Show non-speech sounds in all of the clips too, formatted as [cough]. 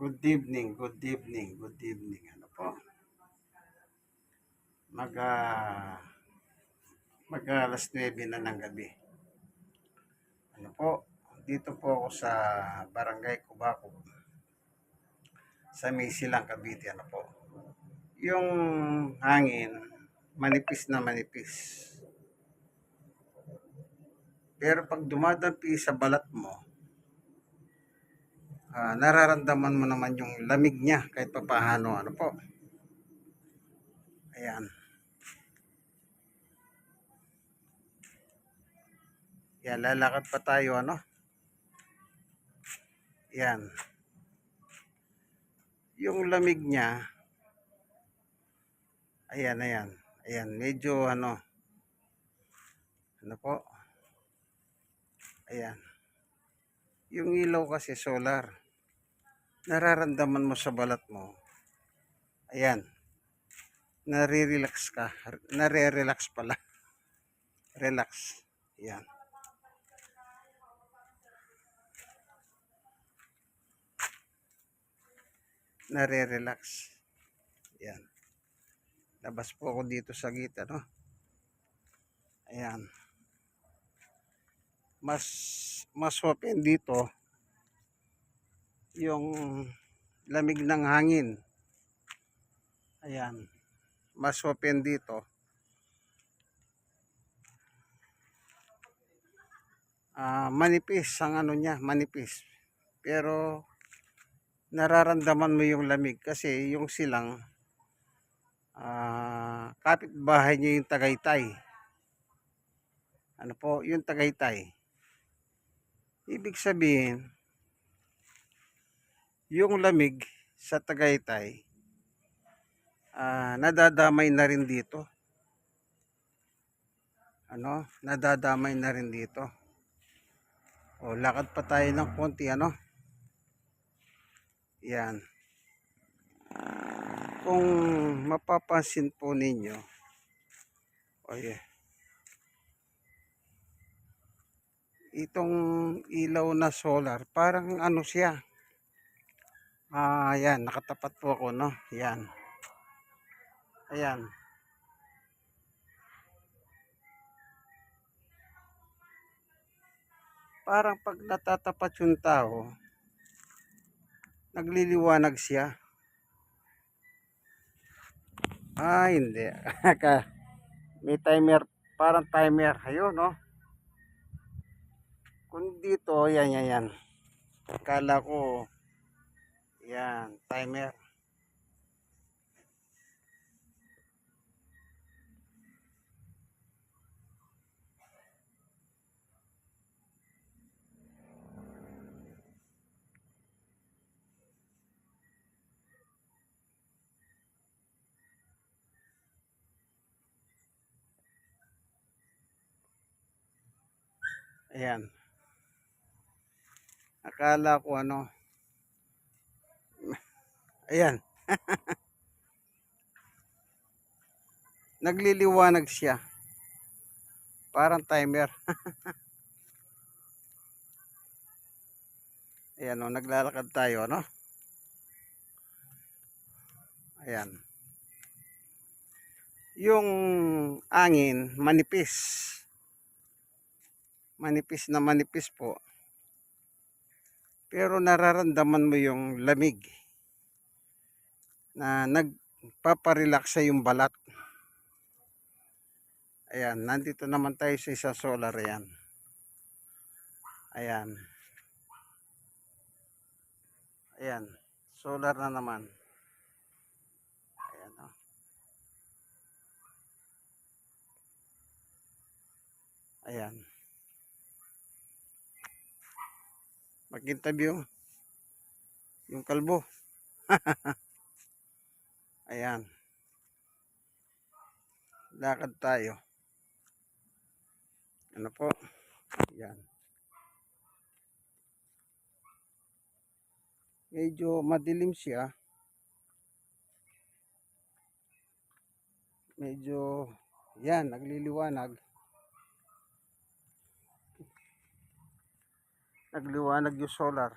Good evening, good evening, good evening. Ano po? Mag, ah, mag alas 9 na ng gabi. Ano po? Dito po ako sa Barangay Cubacub. Sa Misilang, Cavite. Ano po? Yung hangin, manipis na manipis. Pero pag dumadampi sa balat mo, ah, nararamdaman mo naman yung lamig niya kahit papaano ano po. Ayan. Yan, lalakad pa tayo ano. Yan. Yung lamig niya, ayan, ayan. Ayan, medyo ano, ano po. Ayan. Yung ilaw kasi solar nararamdaman mo sa balat mo, ayan, nare-relax ka, nare-relax pala. [laughs] Relax. Ayan. Nare-relax. Ayan. Labas po ako dito sa gita, no? Ayan. Mas, mas open dito yung lamig ng hangin. Ayan. Mas open dito. Ah, manipis ang ano niya, manipis. Pero nararamdaman mo yung lamig kasi yung silang ah, kapitbahay niya yung Tagaytay. Ano po, yung Tagaytay. Ibig sabihin, yung lamig sa Tagaytay ah nadadamay na rin dito. Ano? Nadadamay na rin dito. O, lakad pa tayo ng konti, ano? Yan. Kung mapapansin po ninyo, o yeah. Itong ilaw na solar, parang ano siya, Ah, ayan, nakatapat po ako, no? Ayan. Ayan. Parang pag natatapat yung tao, nagliliwanag siya. Ah, hindi. [laughs] May timer, parang timer. Ayun, no? Kung dito, yan, yan, yan. Akala ko, yan, timer. Ayan. Akala ko ano, [laughs] Ayan. [laughs] Nagliliwanag siya. Parang timer. [laughs] Ayan o, naglalakad tayo, no? Ayan. Yung angin, manipis. Manipis na manipis po. Pero nararamdaman mo yung lamig na nagpaparelax sa yung balat. Ayan, nandito naman tayo sa isang solar yan. Ayan. Ayan, solar na naman. Ayan oh. Ayan. Mag-interview yung kalbo. [laughs] Ayan. Lakad tayo. Ano po? Ayan. Medyo madilim siya. Medyo, yan, nagliliwanag. Nagliwanag yung solar.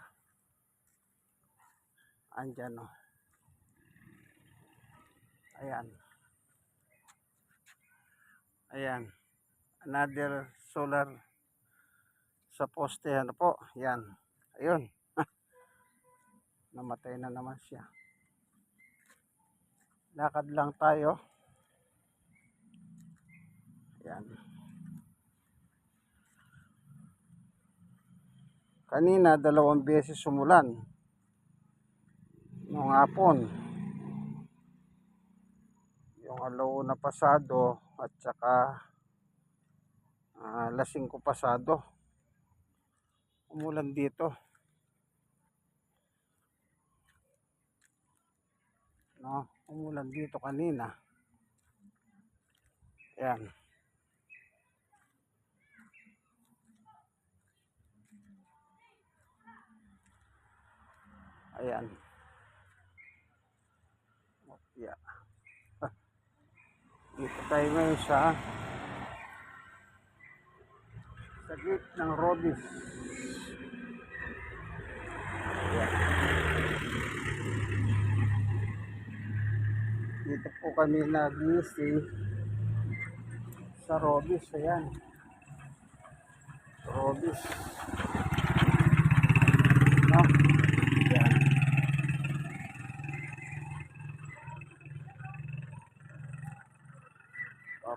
Andyan o. Ayan. Ayan. Another solar sa poste. Ano po? Yan. Ayun. [laughs] Namatay na naman siya. Lakad lang tayo. Ayan. Kanina, dalawang beses sumulan. Noong hapon. Yung alauna pasado at saka ah, lasing ko pasado. Umulan dito. No, umulan dito kanina. Ayan. Ayan. Yeah. [laughs] Dito tayo ngayon sa sa gate ng Robis. Ayan. Dito po kami nag-stay sa Robis. Ayan. Robis. No? Ayan.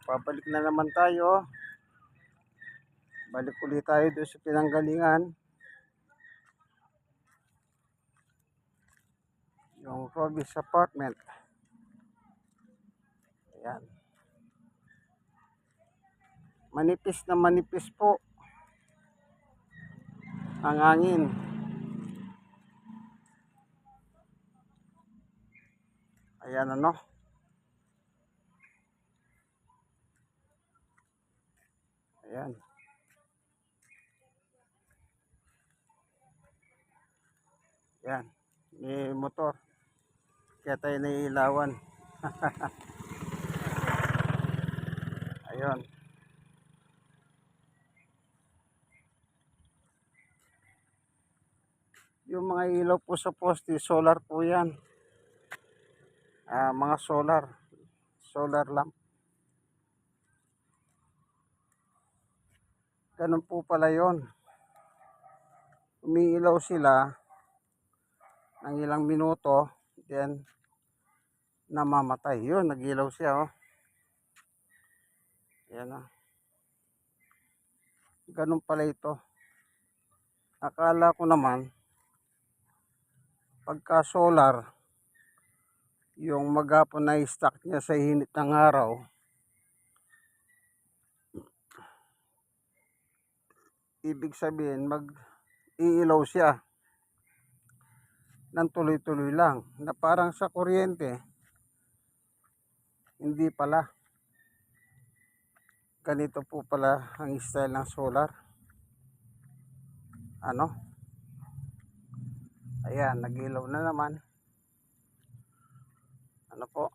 O, pabalik na naman tayo. Balik ulit tayo doon sa pinanggalingan. Yung Robis apartment. Ayan. Manipis na manipis po. Ang hangin. Ayan ano. Ayan. Ayan. May motor. Kaya tayo naiilawan. [laughs] Ayun. Yung mga ilaw po sa poste, solar po yan. Ah, mga solar. Solar lamp. Ganun po pala yon. Umiilaw sila ng ilang minuto, then namamatay. Yun, nagilaw siya, oh. Yan, oh. Ganun pala ito. Akala ko naman, pagka solar, yung magapon na stock niya sa init ng araw, ibig sabihin, mag iilaw siya ng tuloy-tuloy lang na parang sa kuryente. Hindi pala. Ganito po pala ang style ng solar. Ano? Ayan nagilaw na naman. Ano po?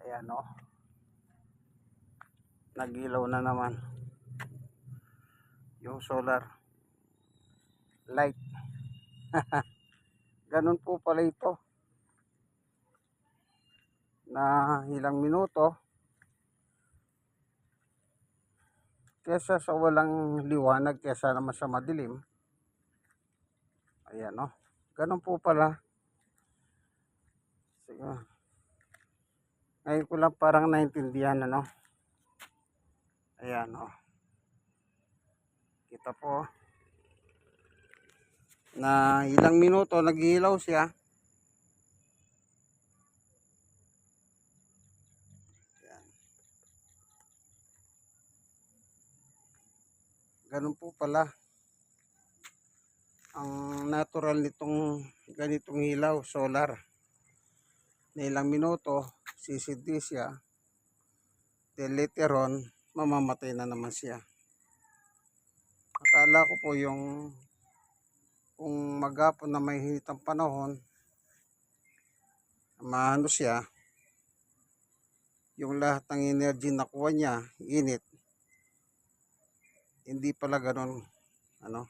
Ayan o nagilaw na naman. Yung solar light. [laughs] Ganun po pala ito. Na ilang minuto. Kesa sa walang liwanag kesa naman sa madilim. Ayan o ganun po pala. Sige. Ngayon ko lang parang naintindihan ano ayan o kita po na ilang minuto naghihilaw siya. Ayan. ganun po pala ang natural nitong ganitong hilaw solar. Na ilang minuto sisindi siya. Then later on mamamatay na naman siya akala ko po yung kung maghapon na may hinit panahon maano siya yung lahat ng energy nakuha niya init hindi pala ganun ano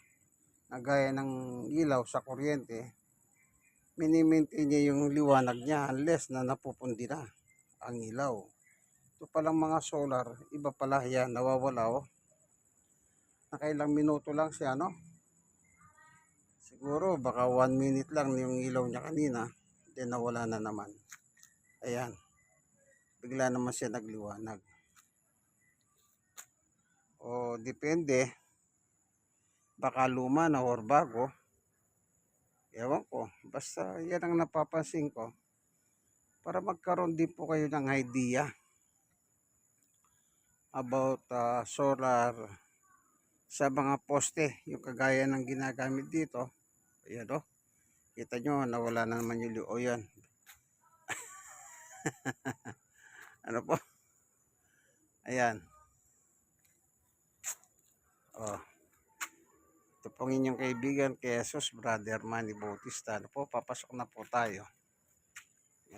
na gaya ng ilaw sa kuryente, minimaintain niya yung liwanag niya unless na napupundi na ang ilaw. Ito palang mga solar, iba pala yan, nawawala oh. Nakailang minuto lang siya, no? Siguro baka 1 minute lang yung ilaw niya kanina, then nawala na naman. Ayan. Bigla naman siya nagliwanag. O depende, baka luma na or bago. Ewan ko, basta yan ang napapansin ko. Para magkaroon din po kayo ng idea about uh, solar sa mga poste, yung kagaya ng ginagamit dito. Ayan o. Kita nyo, nawala na naman yung O yan. [laughs] ano po? Ayan. Oh. Ito pong inyong kaibigan, Jesus, Brother Manny Bautista. Ano po, papasok na po tayo.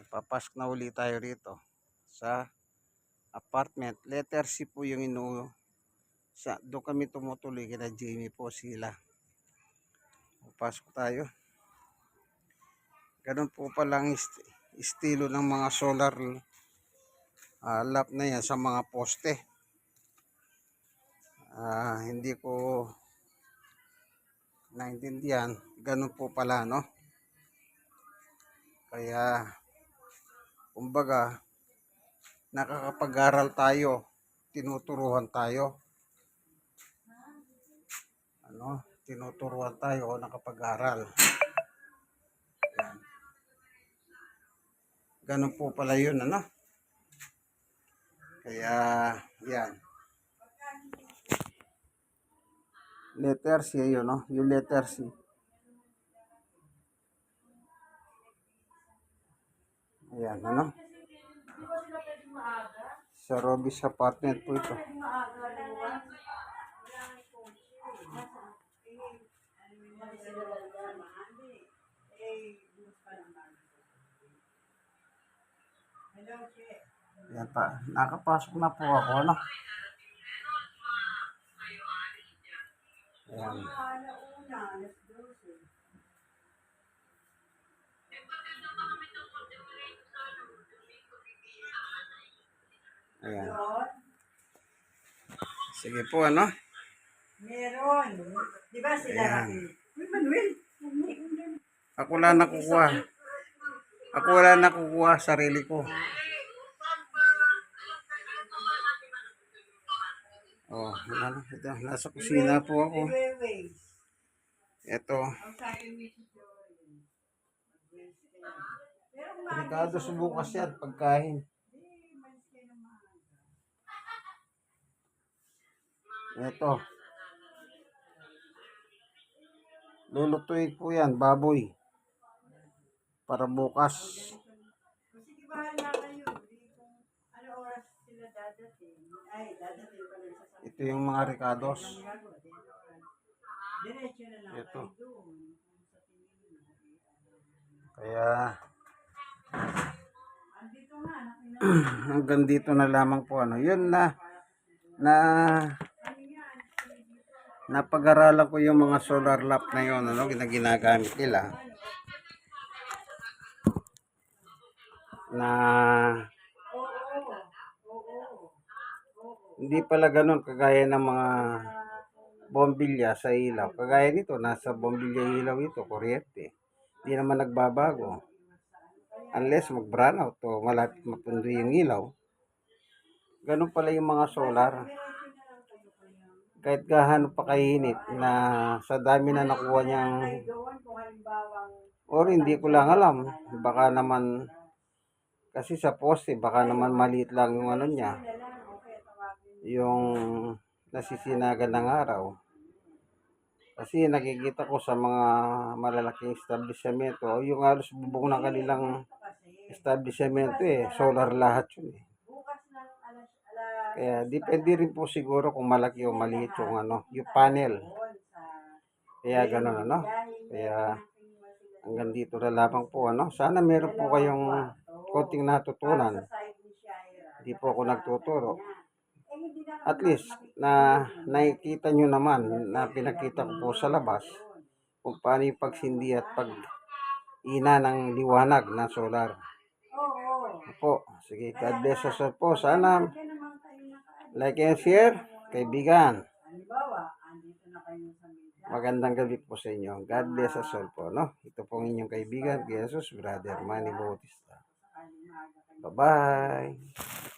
Papasok na uli tayo rito sa apartment. Letter C po yung inu sa doon kami tumutuloy kina Jamie po sila. Papasok tayo. Ganun po palang ist- estilo ng mga solar ah, lap na yan sa mga poste. Ah, hindi ko naintindihan. Ganun po pala, no? Kaya, kumbaga, nakakapag-aral tayo, tinuturuan tayo. Ano? Tinuturuan tayo nakapag-aral. Yan. Ganun po pala yun, ano? Kaya, yan. Letter C yun, no? Yung letter C. Ayan, ano? Sa Robis apartment po ito. Yan pa. Nakapasok na po ako, ano? Ayan. Ayan. Sige po, ano? Meron. Di ba sila Ayan. Manuel. Ako wala nakukuha. Ako wala nakukuha sarili ko. Oh, ano, ito, nasa kusina po ako. Ito, Ricardo subukas yan, pagkain. Ito. Lulutuin po yan, baboy. Para bukas. Sige, bahala kayo. Ano oras sila dadating. Ay, dadating pa lang sa Ito yung mga lang Ito. Kaya Andito nga, [clears throat] nakina. hanggang dito na lamang po ano. Yun na na napag-aralan ko yung mga solar lamp na yun ano, na ginagamit nila. Na hindi pala ganun kagaya ng mga bombilya sa ilaw. Kagaya nito, nasa bombilya ilaw ito, kuryente. Hindi naman nagbabago. Unless mag-brownout o malapit mapundo yung ilaw. Ganun pala yung mga solar. Kahit gaano pa kainit na sa dami na nakuha niyang or hindi ko lang alam. Baka naman kasi sa poste baka naman maliit lang yung ano niya. Yung nasisinagan ng araw. Kasi nakikita ko sa mga malalaking establishmento, yung halos bubong ng kanilang establishmento eh, solar lahat yun eh. bukas ng alas, alas, Kaya depende rin po siguro kung malaki o maliit yung ano, yung panel. Kaya ganun ano. Kaya hanggang dito na lamang po ano. Sana meron po kayong konting natutunan. Hindi po ako nagtuturo. At least na nakikita nyo naman na pinakita ko po sa labas kung paano yung pagsindi at pag ina ng liwanag ng solar. Oo. Po, sige, God bless us po. Sana Kaya naman kayo naka- like and share, kaibigan. Magandang gabi po sa inyo. God bless us all po, no? Ito po ang inyong kaibigan, Jesus, Brother Manny Bautista. Bye-bye!